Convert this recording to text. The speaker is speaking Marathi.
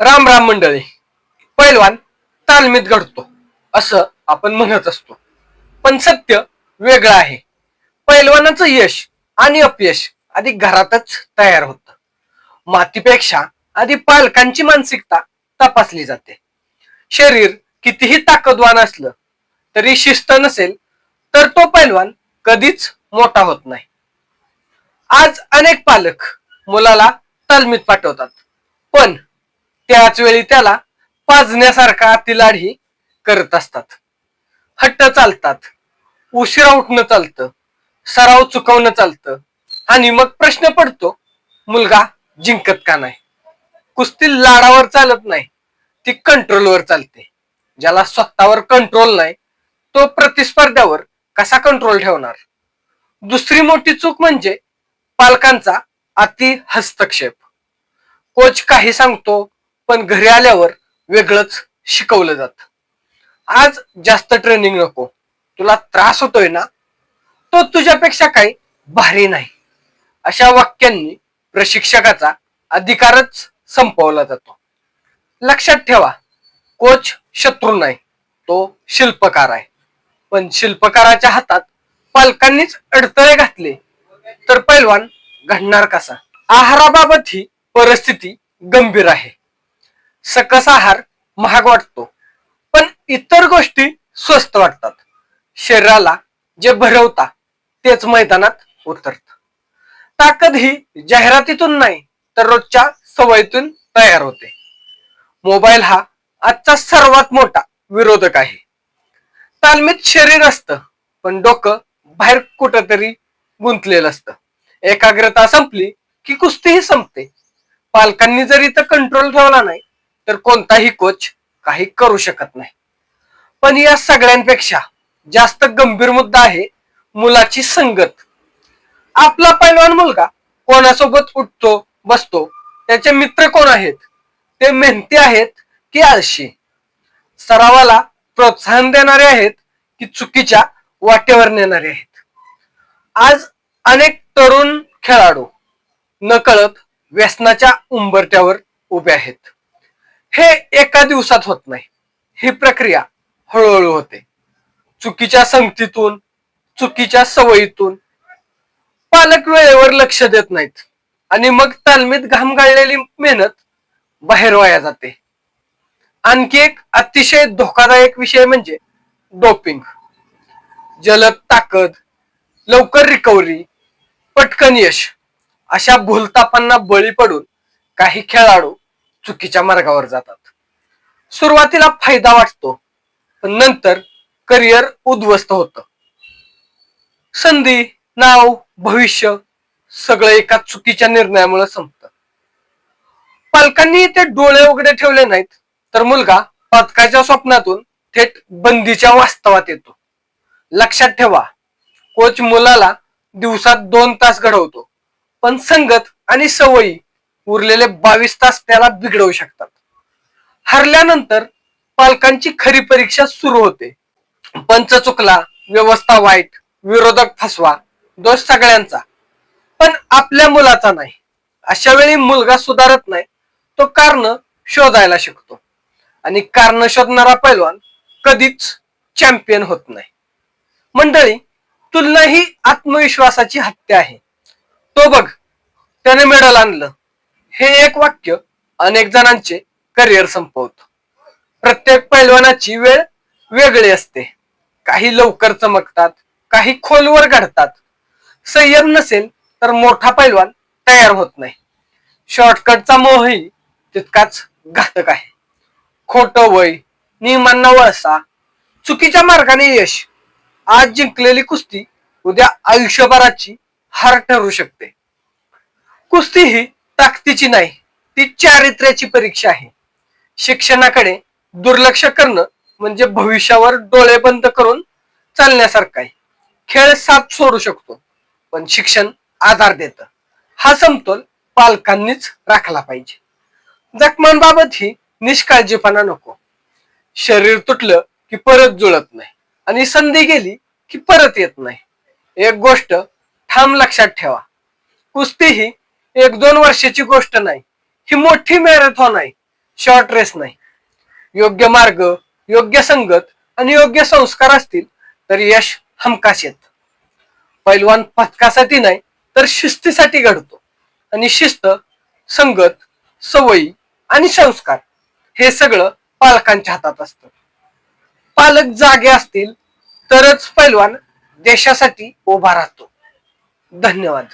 राम राम मंडळी. पैलवान तालमीत घडतो. असं आपण म्हणत असतो. पण सत्य वेगळं आहे. पैलवानाचं यश आणि अपयश आधी घरातच तयार होत. मातीपेक्षा आधी पालकांची मानसिकता तपासली जाते. शरीर कितीही ताकदवान असलं तरी शिस्त नसेल तर तो पैलवान कधीच मोठा होत नाही. आज अनेक पालक मुलाला तालमीत पाठवतात. पण त्याच वेळी त्याला पाजण्यासारखा अतिलाढी करत असतात. हट्ट चालतात उशिरा उठणं चालतं सराव चुकवणं चालतं आणि मग प्रश्न पडतो मुलगा जिंकत का नाही? कुस्ती लाडावर चालत नाही ती कंट्रोलवर चालते. ज्याला स्वतःवर कंट्रोल नाही तो प्रतिस्पर्ध्यावर कसा कंट्रोल ठेवणार? दुसरी मोठी चूक म्हणजे पालकांचा अति हस्तक्षेप कोच काही सांगतो पण घरी आल्यावर वेगळंच शिकवलं जात. आज जास्त ट्रेनिंग नको. तुला त्रास होतोय ना तो तुझ्यापेक्षा काही भारी नाही. अशा वाक्यांनी प्रशिक्षकाचा अधिकारच संपवला जातो. लक्षात ठेवा कोच शत्रू नाही तो शिल्पकार आहे. पण शिल्पकाराच्या हातात पालकांनीच अडथळे घातले तर पैलवान घडणार कसा? आहाराबाबत ही परिस्थिती गंभीर आहे. सकस आहार महाग वाटतो. पण इतर गोष्टी स्वस्त वाटतात. शरीराला जे भरवता तेच मैदानात उतरत. ताकद ही जाहिरातीतून नाही तर रोजच्या सवयीतून तयार होते. मोबाईल हा आजचा सर्वात मोठा विरोधक आहे. तालमीत शरीर असतं पण डोकं बाहेर कुठंतरी गुंतलेलं असतं. एकाग्रता संपली की कुस्तीही संपते. पालकांनी जर इथं कंट्रोल ठेवला नाही तर कोणताही कोच काही करू शकत नाही. पण या सगळ्यांपेक्षा जास्त गंभीर मुद्दा आहे मुलाची संगत. आपला पैलवान मुलगा कोणासोबत उठतो बसतो त्याचे मित्र कोण आहेत ते मेहनती आहेत की आळशी? सरावाला प्रोत्साहन देणारे आहेत की चुकीच्या वाटेवर नेणारे आहेत? आज अनेक तरुण खेळाडू नकळत व्यसनाच्या उंबरट्यावर उभे आहेत. हे एका दिवसात होत नाही. ही प्रक्रिया हळूहळू होते. चुकीच्या संगतीतून चुकीच्या सवयीतून पालक वेळेवर लक्ष देत नाहीत. आणि मग तालमीत घाम गाळलेली मेहनत बाहेर वाया जाते. आणखी एक अतिशय धोकादायक विषय म्हणजे डोपिंग. जलद ताकद लवकर रिकव्हरी पटकन यश अशा भूलतापांना बळी पडून काही खेळाडू चुकीच्या मार्गावर जातात. सुरुवातीला फायदा वाटतो पण नंतर करिअर उद्ध्वस्त होतं. संधी नाव भविष्य सगळं एका चुकीच्या निर्णयामुळे संपतं. पालकांनी ते डोळे उघडे ठेवले नाहीत तर मुलगा पदकाच्या स्वप्नातून थेट बंदीच्या वास्तवात येतो. लक्षात ठेवा कोच मुलाला दिवसात दोन तास घडवतो पण संगत आणि सवयी उरलेले बावीस तास त्याला बिघडवू शकतात. हरल्यानंतर पालकांची खरी परीक्षा सुरू होते. पंच चुकला व्यवस्था वाईट विरोधक फसवा दोष सगळ्यांचा. पण आपल्या मुलाचा नाही. अशा वेळी मुलगा सुधारत नाही तो कारण शोधायला शिकतो. आणि कारण शोधणारा पैलवान कधीच चॅम्पियन होत नाही. मंडळी तुलना ही आत्मविश्वासाची हत्या आहे. तो बघ त्याने मेडल आणलं. हे एक वाक्य अनेक जणांचे करिअर संपवत. प्रत्येक पैलवानाची वेळ वेगळी असते. काही लवकर चमकतात काही खोलवर घडतात. संयम नसेल तर मोठा पैलवान तयार होत नाही. शॉर्टकटचा मोहही तितकाच घातक आहे. खोट वय नियमांना वळसा चुकीच्या मार्गाने यश आज जिंकलेली कुस्ती उद्या आयुष्यभराची हार ठरू शकते. कुस्ती ही ताकदीची नाही ती चारित्र्याची परीक्षा आहे. शिक्षणाकडे दुर्लक्ष करणं म्हणजे भविष्यावर डोळे बंद करून चालण्यासारखं आहे. खेळ साथ सोडू शकतो पण शिक्षण आधार देतं. हा समतोल पालकांनीच राखला पाहिजे. जखमांबाबत ही निष्काळजीपणा नको. शरीर तुटलं की परत जुळत नाही आणि संधी गेली की परत येत नाही. एक गोष्ट ठाम लक्षात ठेवा. कुस्ती ही एक दोन वर्षाची गोष्ट नाही. ही मोठी मॅरेथॉन आहे. शॉर्ट रेस नाही. योग्य मार्ग योग्य संगत आणि योग्य संस्कार असतील तर यश हमखास येत. पैलवान पथकासाठी नाही तर शिस्तीसाठी घडतो. आणि शिस्त संगत सवयी आणि संस्कार हे सगळं पालकांच्या हातात असतं. पालक जागे असतील तरच पैलवान देशासाठी उभा राहतो. धन्यवाद.